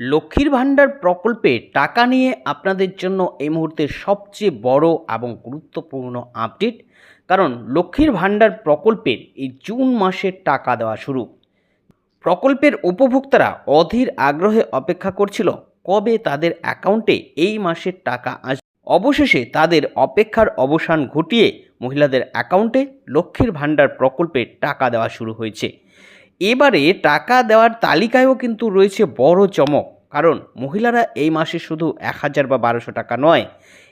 লক্ষ্মীর ভাণ্ডার প্রকল্পে টাকা নিয়ে আপনাদের জন্য এই মুহূর্তে সবচেয়ে বড় এবং গুরুত্বপূর্ণ আপডেট, কারণ লক্ষ্মীর ভাণ্ডার প্রকল্পের এই জুন মাসের টাকা দেওয়া শুরু। প্রকল্পের উপভোক্তারা অধীর আগ্রহে অপেক্ষা করছিল, কবে তাদের অ্যাকাউন্টে এই মাসের টাকা আসবে অবশেষে তাদের অপেক্ষার অবসান ঘটিয়ে মহিলাদের অ্যাকাউন্টে লক্ষ্মীর ভাণ্ডার প্রকল্পে টাকা দেওয়া শুরু হয়েছে। এবারে টাকা দেওয়ার তালিকায়ও কিন্তু রয়েছে বড় চমক। কারণ মহিলারা এই মাসে শুধু এক হাজার বা বারোশো টাকা নয়,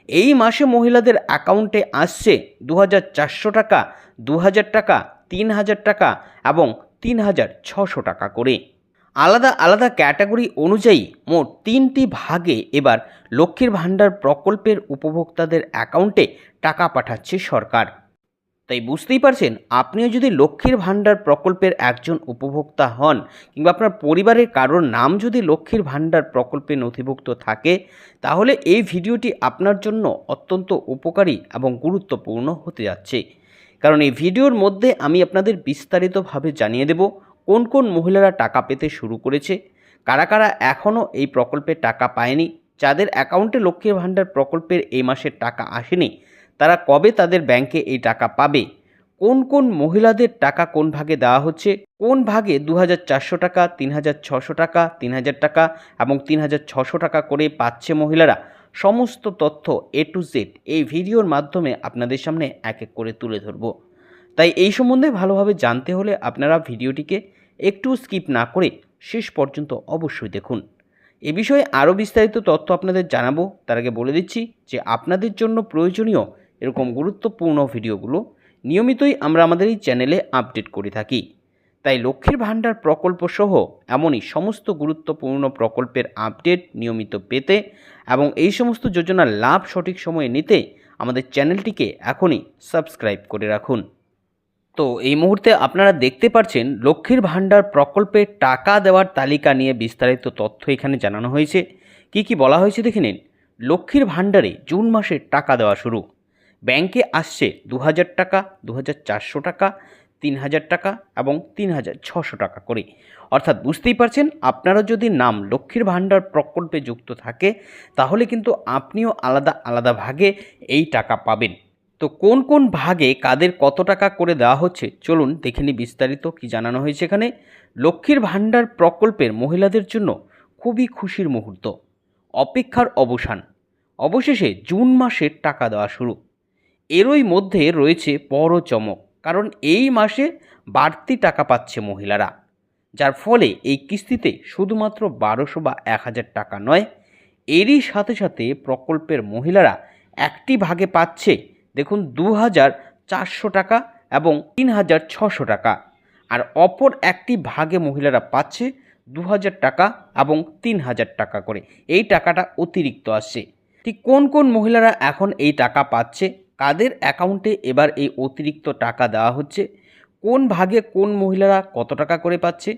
এই মাসে মহিলাদের অ্যাকাউন্টে আসছে দু হাজার চারশো টাকা দু হাজার টাকা তিন হাজার টাকা এবং তিন হাজার ছশো টাকা করে। আলাদা আলাদা ক্যাটাগরি অনুযায়ী মোট তিনটি ভাগে এবার লক্ষ্মীর ভাণ্ডার প্রকল্পের উপভোক্তাদের অ্যাকাউন্টে টাকা পাঠাচ্ছে সরকার। তাই বুঝতেই পারছেন, আপনিও যদি লক্ষ্মীর ভাণ্ডার প্রকল্পের একজন উপভোক্তা হন কিংবা আপনার পরিবারের কারোর নাম যদি লক্ষ্মীর ভাণ্ডার প্রকল্পে নথিভুক্ত থাকে, তাহলে এই ভিডিওটি আপনার জন্য অত্যন্ত উপকারী এবং গুরুত্বপূর্ণ হতে যাচ্ছে। কারণ এই ভিডিওর মধ্যে আমি আপনাদের বিস্তারিতভাবে জানিয়ে দেব কোন কোন মহিলারা টাকা পেতে শুরু করেছে, কারা কারা এখনও এই প্রকল্পে টাকা পায়নি, যাদের অ্যাকাউন্টে লক্ষ্মীর ভাণ্ডার প্রকল্পের এই মাসের টাকা আসেনি তারা কবে তাদের ব্যাংকে এই টাকা পাবে? কোন কোন মহিলাদের টাকা কোন ভাগে দেওয়া হচ্ছে? কোন ভাগে দু হাজার চারশো টাকা তিন টাকা তিন হাজার টাকা এবং তিন টাকা করে পাচ্ছে মহিলারা? সমস্ত তথ্য এ টু জেড এই ভিডিওর মাধ্যমে আপনাদের সামনে এক এক করে তুলে ধরব। তাই এই সম্বন্ধে ভালোভাবে জানতে হলে আপনারা ভিডিওটিকে একটু স্কিপ না করে শেষ পর্যন্ত অবশ্যই দেখুন। এ বিষয়ে আরও বিস্তারিত তথ্য আপনাদের জানাব। তার আগে বলে দিচ্ছি যে আপনাদের জন্য প্রয়োজনীয় এরকম গুরুত্বপূর্ণ ভিডিওগুলো নিয়মিতই আমরা আমাদের এই চ্যানেলে আপডেট করে থাকি। তাই লক্ষ্মীর ভাণ্ডার প্রকল্প সহ এমনই সমস্ত গুরুত্বপূর্ণ প্রকল্পের আপডেট নিয়মিত পেতে এবং এই সমস্ত যোজনার লাভ সঠিক সময়ে নিতে আমাদের চ্যানেলটিকে এখনই সাবস্ক্রাইব করে রাখুন। তো এই মুহূর্তে আপনারা দেখতে পাচ্ছেন লক্ষ্মীর ভাণ্ডার প্রকল্পে টাকা দেওয়ার তালিকা নিয়ে বিস্তারিত তথ্য এখানে জানানো হয়েছে। কি কি বলা হয়েছে দেখে নিন। লক্ষ্মীর ভাণ্ডারে জুন মাসে টাকা দেওয়া শুরু। ব্যাংকে আসছে দু হাজার টাকা দু হাজার চারশো টাকা, তিন হাজার টাকা এবং তিন হাজার ছশো টাকা করে। অর্থাৎ বুঝতেই পারছেন, আপনারা যদি নাম লক্ষ্মীর ভাণ্ডার প্রকল্পে যুক্ত থাকে, তাহলে কিন্তু আপনিও আলাদা আলাদা ভাগে এই টাকা পাবেন। তো কোন কোন ভাগে কাদের কত টাকা করে দেওয়া হচ্ছে, চলুন দেখে বিস্তারিত কি জানানো হয়েছে এখানে। লক্ষ্মীর ভাণ্ডার প্রকল্পের মহিলাদের জন্য খুবই খুশির মুহূর্ত। অপেক্ষার অবসান। অবশেষে জুন মাসের টাকা দেওয়া শুরু। এরই মধ্যে রয়েছে বড় চমক, কারণ এই মাসে বাড়তি টাকা পাচ্ছে মহিলারা, যার ফলে এই কিস্তিতে শুধুমাত্র বারোশো বা এক হাজার টাকা নয়, এরই সাথে সাথে প্রকল্পের মহিলারা একটি ভাগে পাচ্ছে, দেখুন, দু হাজার চারশো টাকা এবং তিন হাজার ছশো টাকা, আর অপর একটি ভাগে মহিলারা পাচ্ছে দু হাজার টাকা এবং তিন হাজার টাকা করে। এই টাকাটা অতিরিক্ত আসছে। ঠিক কোন কোন মহিলারা এখন এই টাকা পাচ্ছে কাদের অ্যাকাউন্টে এবার এই অতিরিক্ত টাকা দেওয়া হচ্ছে? কোন ভাগে কোন মহিলারা কত টাকা করে পাচ্ছে?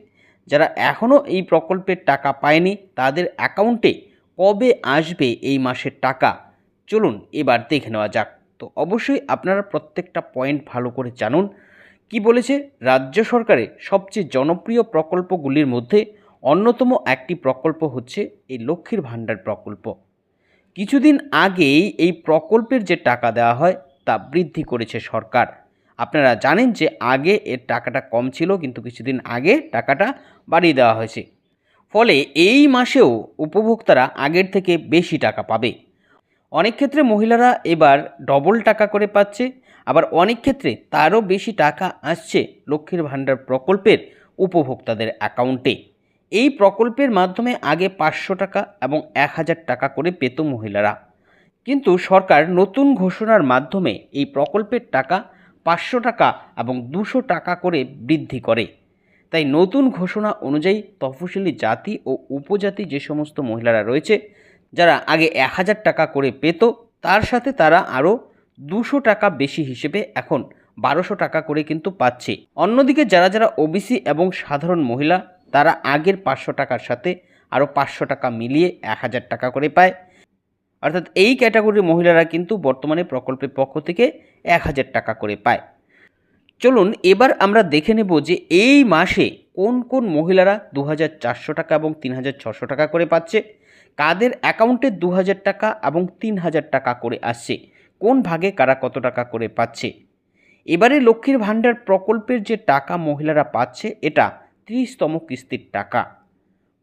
যারা এখনও এই প্রকল্পের টাকা পায়নি, তাদের অ্যাকাউন্টে কবে আসবে এই মাসের টাকা? চলুন এবার দেখে নেওয়া যাক। তো অবশ্যই আপনারা প্রত্যেকটা পয়েন্ট ভালো করে জানুন। কি বলেছে? রাজ্য সরকারের সবচেয়ে জনপ্রিয় প্রকল্পগুলির মধ্যে অন্যতম একটি প্রকল্প হচ্ছে এই লক্ষ্মীর ভাণ্ডার প্রকল্প। কিছুদিন আগেই এই প্রকল্পের যে টাকা দেওয়া হয় তা বৃদ্ধি করেছে সরকার। আপনারা জানেন যে আগে এর টাকাটা কম ছিল, কিন্তু কিছুদিন আগে টাকাটা বাড়িয়ে দেওয়া হয়েছে। ফলে এই মাসেও উপভোক্তারা আগের থেকে বেশি টাকা পাবে। অনেক ক্ষেত্রে মহিলারা এবার ডবল টাকা করে পাচ্ছে, আবার অনেক ক্ষেত্রে তারও বেশি টাকা আসছে লক্ষ্মীর ভাণ্ডার প্রকল্পের উপভোক্তাদের অ্যাকাউন্টে এই প্রকল্পের মাধ্যমে আগে পাঁচশো টাকা এবং এক হাজার টাকা করে পেত মহিলারা। কিন্তু সরকার নতুন ঘোষণার মাধ্যমে এই প্রকল্পের টাকা পাঁচশো টাকা এবং দুশো টাকা করে বৃদ্ধি করে। তাই নতুন ঘোষণা অনুযায়ী তফসিলি জাতি ও উপজাতি যে সমস্ত মহিলারা রয়েছে, যারা আগে এক হাজার টাকা করে পেত, তার সাথে তারা আরও দুশো টাকা বেশি হিসেবে এখন বারোশো টাকা করে কিন্তু পাচ্ছে। অন্যদিকে যারা যারা ওবিসি এবং সাধারণ মহিলা তারা আগের পাঁচশো টাকার সাথে আরও পাঁচশো টাকা মিলিয়ে এক হাজার টাকা করে পায়। অর্থাৎ এই ক্যাটাগরির মহিলারা কিন্তু বর্তমানে প্রকল্পের পক্ষ থেকে এক হাজার টাকা করে পায়। চলুন এবার আমরা দেখে নেব যে এই মাসে কোন কোন মহিলারা দু হাজার চারশো টাকা এবং তিন টাকা করে পাচ্ছে, কাদের অ্যাকাউন্টে দু হাজার টাকা এবং তিন হাজার টাকা করে আসছে, কোন ভাগে কারা কত টাকা করে পাচ্ছে। এবারে লক্ষ্মীর ভাণ্ডার প্রকল্পের যে টাকা মহিলারা পাচ্ছে, এটা ত্রিশতম কিস্তির টাকা।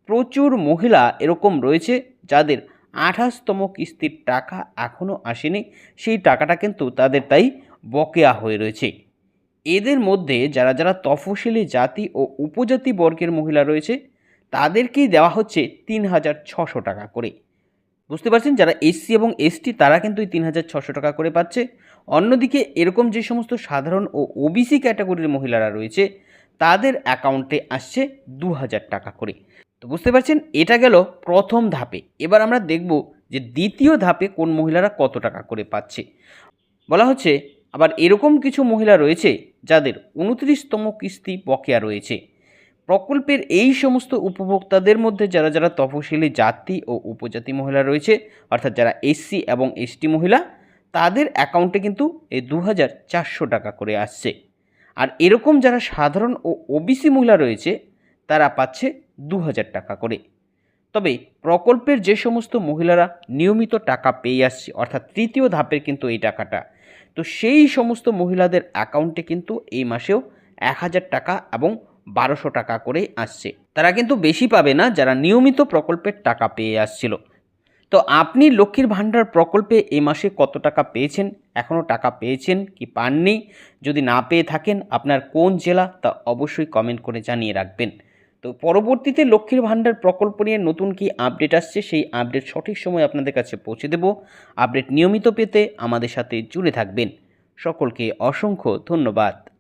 প্রচুর মহিলা এরকম রয়েছে যাদের আঠাশতম কিস্তির টাকা এখনও আসেনি, সেই টাকাটা কিন্তু তাদের তাই বকেয়া হয়ে রয়েছে। এদের মধ্যে যারা যারা তফসিলি জাতি ও উপজাতি বর্গের মহিলা রয়েছে, তাদেরকেই দেওয়া হচ্ছে তিন হাজার ছশো টাকা করে। বুঝতে পারছেন? যারা এসসি এবং এসটি, তারা কিন্তু এই তিন হাজার ছশো টাকা করে পাচ্ছে। অন্যদিকে এরকম যে সমস্ত সাধারণ ও ওবিসি ক্যাটাগরির মহিলারা রয়েছে তাদের অ্যাকাউন্টে আসছে দু হাজার টাকা করে। তো বুঝতে পারছেন, এটা গেল প্রথম ধাপে। এবার আমরা দেখব যে দ্বিতীয় ধাপে কোন মহিলারা কত টাকা করে পাচ্ছে। বলা হচ্ছে, আবার এরকম কিছু মহিলা রয়েছে যাদের উনত্রিশতম কিস্তি বকেয়া রয়েছে। প্রকল্পের এই সমস্ত উপভোক্তাদের মধ্যে যারা যারা তফসিলি জাতি ও উপজাতি মহিলা রয়েছে, অর্থাৎ যারা এসসি এবং এসটি মহিলা, তাদের অ্যাকাউন্টে কিন্তু এই দু হাজার চারশো টাকা করে আসছে। আর এরকম যারা সাধারণ ও ওবিসি মহিলা রয়েছে, তারা পাচ্ছে দু হাজার টাকা করে। তবে প্রকল্পের যে সমস্ত মহিলারা নিয়মিত টাকা পেয়ে আসছে, অর্থাৎ তৃতীয় ধাপের কিন্তু এই টাকাটা, তো সেই সমস্ত মহিলাদের অ্যাকাউন্টে কিন্তু এই মাসেও এক হাজার টাকা এবং বারোশো টাকা করে আসছে। তারা কিন্তু বেশি পাবে না যারা নিয়মিত প্রকল্পের টাকা পেয়ে আসছিল। তো আপনি লক্ষ্মীর ভাণ্ডার প্রকল্পে এই মাসে কত টাকা পেয়েছেন? এখনও টাকা পেয়েছেন কি পাননি? যদি না পেয়ে থাকেন আপনার কোন জেলা তা অবশ্যই কমেন্ট করে জানিয়ে রাখবেন। তো পরবর্তীতে লক্ষ্মীর ভাণ্ডার প্রকল্প নিয়ে নতুন কি আপডেট আসছে সেই আপডেট সঠিক সময় আপনাদের কাছে পৌঁছে দেব। আপডেট নিয়মিত পেতে আমাদের সাথে জুড়ে থাকবেন। সকলকে অসংখ্য ধন্যবাদ।